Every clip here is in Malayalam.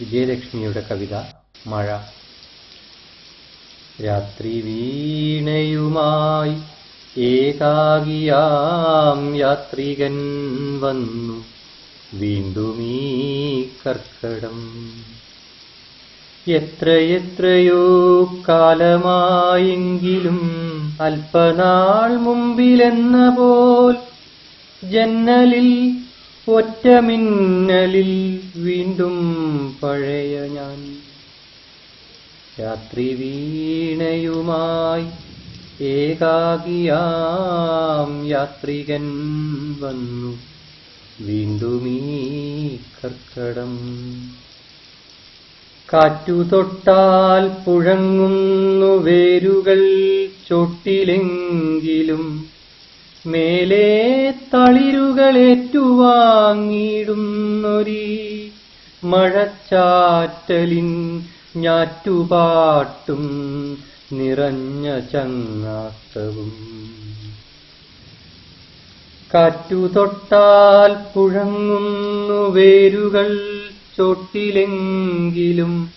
വിജയലക്ഷ്മിയുടെ കവിത മഴ. രാത്രി വീണയുമായി ഏകാകിയാം യാത്രികൻ വന്നു. വീണ്ടുമീ കർക്കടം. എത്രയെത്രയോ കാലമായെങ്കിലും അല്പനാൾ മുമ്പിലെന്ന പോൽ ജന്നലിൽ ഒറ്റമിന്നലിൽ വീണ്ടും പഴയ ഞാൻ. രാത്രി വീണയുമായി ഏകാകിയാം യാത്രികൻ വന്നു. വീണ്ടുമീ കർക്കടം. കാറ്റു തൊട്ടാൽ പുഴങ്ങുന്നു വേരുകൾ ചൊട്ടിലെങ്കിലും മേലെ തളിരുകളേറ്റുവാങ്ങിയിടുന്നൊരി മഴച്ചാറ്റലിൻ ഞാറ്റുപാട്ടും നിറഞ്ഞ ചങ്ങാത്തവും. കാറ്റു തൊട്ടാൽ പുഴങ്ങുന്നു വേരുകൾ ചോട്ടിലെങ്കിലും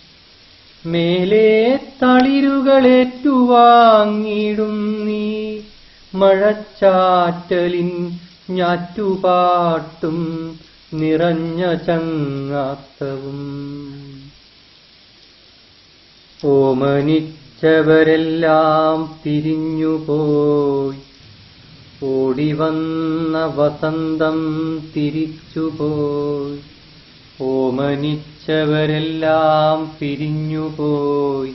മേലെ തളിരുകളേറ്റുവാങ്ങിടും നീ മഴച്ചാറ്റലിൻ ഞാറ്റുപാട്ടും നിറഞ്ഞ ചങ്ങാത്തവും. ഓമനിച്ചവരെല്ലാം തിരിഞ്ഞുപോയി. ഓടിവന്ന വസന്തം തിരിച്ചുപോയി. ഓമനിച്ചവരെല്ലാം പിരിഞ്ഞുപോയി.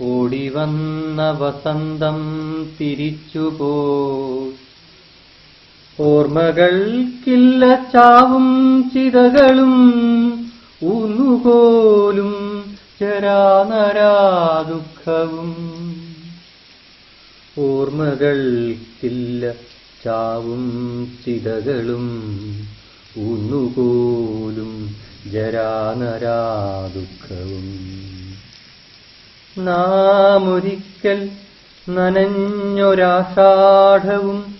ഓടിവന്ന വസന്തം തിരിച്ചുപോ. ഓർമ്മകൾക്കില്ല ചാവും ചിതകളും ഊന്നുപോലും ചരാനരാദുഃഖവും. ഓർമ്മകൾക്കില്ല ചാവും ചിതകളും ഊന്നുപോലും ജരാനരാദുഃഖവും നാമൊരിക്കൽ നനഞ്ഞൊരാഷാഢവും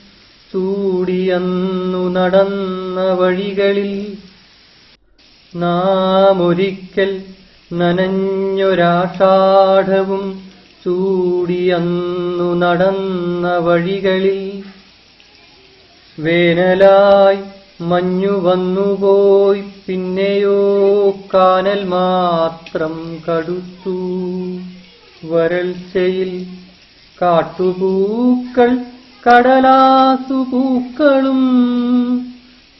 ചൂടിയന്നു നടന്ന വഴികളിൽ. നാമൊരിക്കൽ നനഞ്ഞൊരാഷാഢവും ചൂടിയന്നു നടന്ന വഴികളിൽ. വേനലായി മഞ്ഞു വന്നുപോയി പിന്നെയോ കാനൽ മാത്രം കടുത്തു. വരൾച്ചയിൽ കാട്ടുപൂക്കൾ കടലാസുപൂക്കളും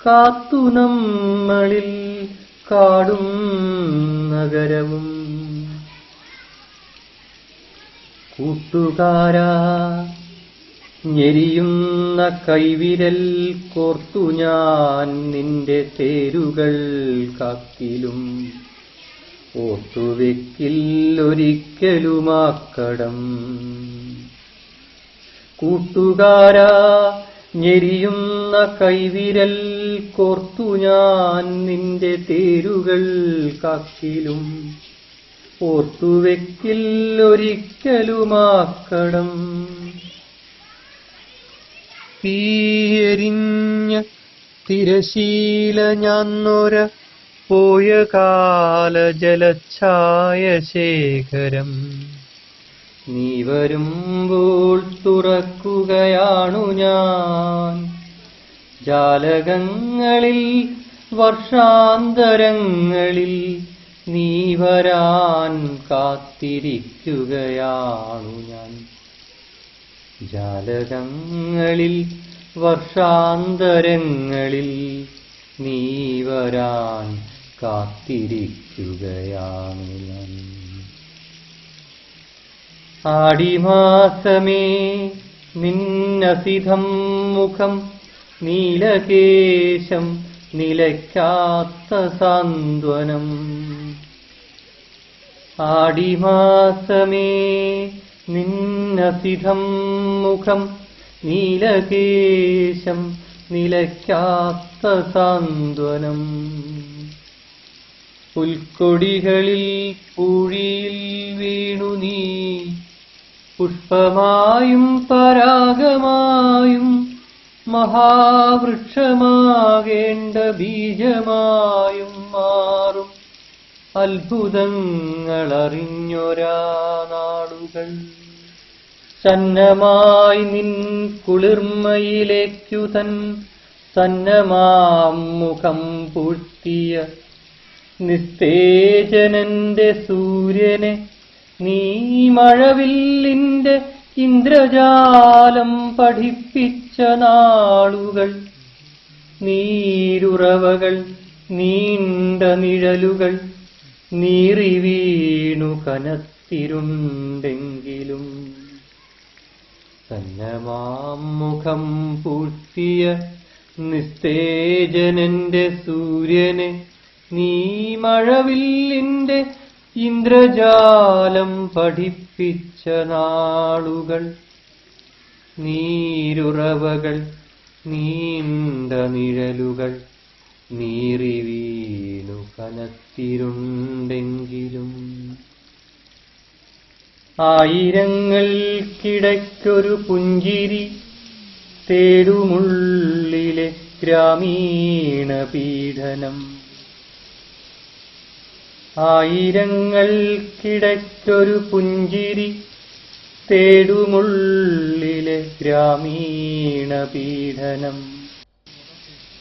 കാത്തു നമ്മളിൽ കാടും നഗരവും. കൂട്ടുകാരാ ഞെരിയുന്ന കൈവിരൽ കോർത്തു ഞാൻ നിന്റെ തേരുകൾ കാക്കിലും. ഓർത്തുവെക്കില്ലൊരിക്കലുമാക്കടം കൂട്ടുകാരാ ഞെരിയുന്ന കൈവിരൽ കോർത്തു ഞാൻ നിന്റെ തേരുകൾ കാക്കിലും. ഓർത്തുവെക്കില്ലൊരിക്കലുമാക്കടം. തീയെരിഞ്ഞ തിരശീല ഞാന്നൊര പോയ കാല ജലച്ഛായ ശേഖരം. നീ വരുമ്പോൾ തുറക്കുകയാണു ഞാൻ. ജാലകങ്ങളിൽ വർഷാന്തരങ്ങളിൽ നീ വരാൻ കാത്തിരിക്കുകയാണു ഞാൻ. ജാലകങ്ങളിൽ വർഷാന്തരങ്ങളിൽ നീ വരാൻ കാത്തിരിക്കുകയാണ് ആടിമാസമേ നിന്നസിധം മുഖം നീലകേശം നിലയ്ക്കാത്ത സാന്ത്വനം. ആടിമാസമേ നിന്നസിധം മുഖം നീലകേശം നിലയ്ക്കാത്ത സാന്ത്വനം. പുൽക്കൊടികളിൽ പൂഴിയിൽ വീണു നീ. പുഷ്പമായും പരാഗമായും മഹാവൃക്ഷമാകേണ്ട ബീജമായും മാറും. അത്ഭുതങ്ങളറിഞ്ഞൊരാ നാളുകൾ. സന്നമായി നിൻ കുളിർമയിലേക്കു തൻ സന്നമാം മുഖം പൂഴ്ത്തിയ നിസ്തേജനന്റെ സൂര്യനെ നീ മഴവില്ലിന്റെ ഇന്ദ്രജാലം പഠിപ്പിച്ച നാളുകൾ. നീരുറവകൾ നീണ്ട നിഴലുകൾ നീറി വീണു കനത്തിരുണ്ടെങ്കിലും. സന്നമാം മുഖം പൂഴ്ത്തിയ നിസ്തേജനന്റെ സൂര്യനെ നീ മഴവില്ലിന്റെ ഇന്ദ്രജാലം പഠിപ്പിച്ച നാളുകൾ. നീരുറവകൾ നീണ്ട നിഴലുകൾ നീറി വീണു കനത്തിരുണ്ടെങ്കിലും. ആയിരങ്ങൾക്കിടയ്ക്കൊരു പുഞ്ചിരി തേടുമുള്ളിലെ ഗ്രാമീണ പീഡനം ആയിരങ്ങൾക്കിടയ്ക്കൊരു പുഞ്ചിരി തേടുമുള്ളിലെ ഗ്രാമീണ പീഡനം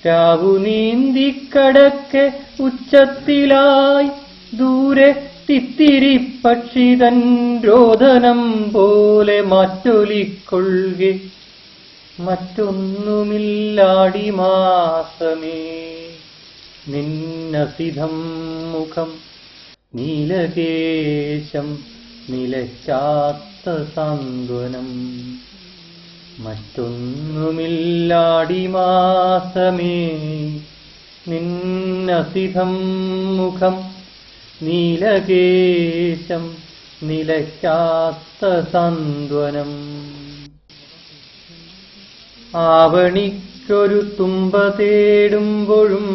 രാവു നീന്തിക്കടക്കെ ഉച്ചത്തിലായി ദൂരെ തിത്തിരി പക്ഷി തൻ രോദനം പോലെ മാറ്റൊലിക്കൊള്ളുക. മറ്റൊന്നുമില്ലാടി മാസമേ നിന്നസിധം മുഖം നീലകേശം നിലച്ചാത്ത സാന്ത്വനം മറ്റൊന്നുമില്ലാടിമാസമേ നിന്നസിധം മുഖം നീലകേശം നിലയ്ക്കാത്ത സാന്ത്വനം ആവണിക്കൊരു തുമ്പ തേടുമ്പോഴും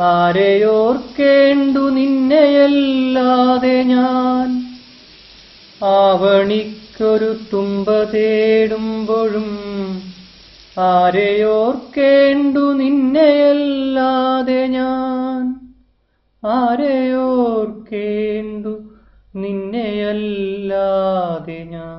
ആരെയോർക്കേണ്ടു നിന്നെയല്ലാതെ ഞാൻ? ആവണിക്കൊരു തുമ്പ തേടുമ്പോഴും ആരെയോർക്കേണ്ടു നിന്നെയല്ലാതെ ഞാൻ? ആരെയോർക്കേണ്ടു നിന്നെയല്ലാതെ ഞാൻ?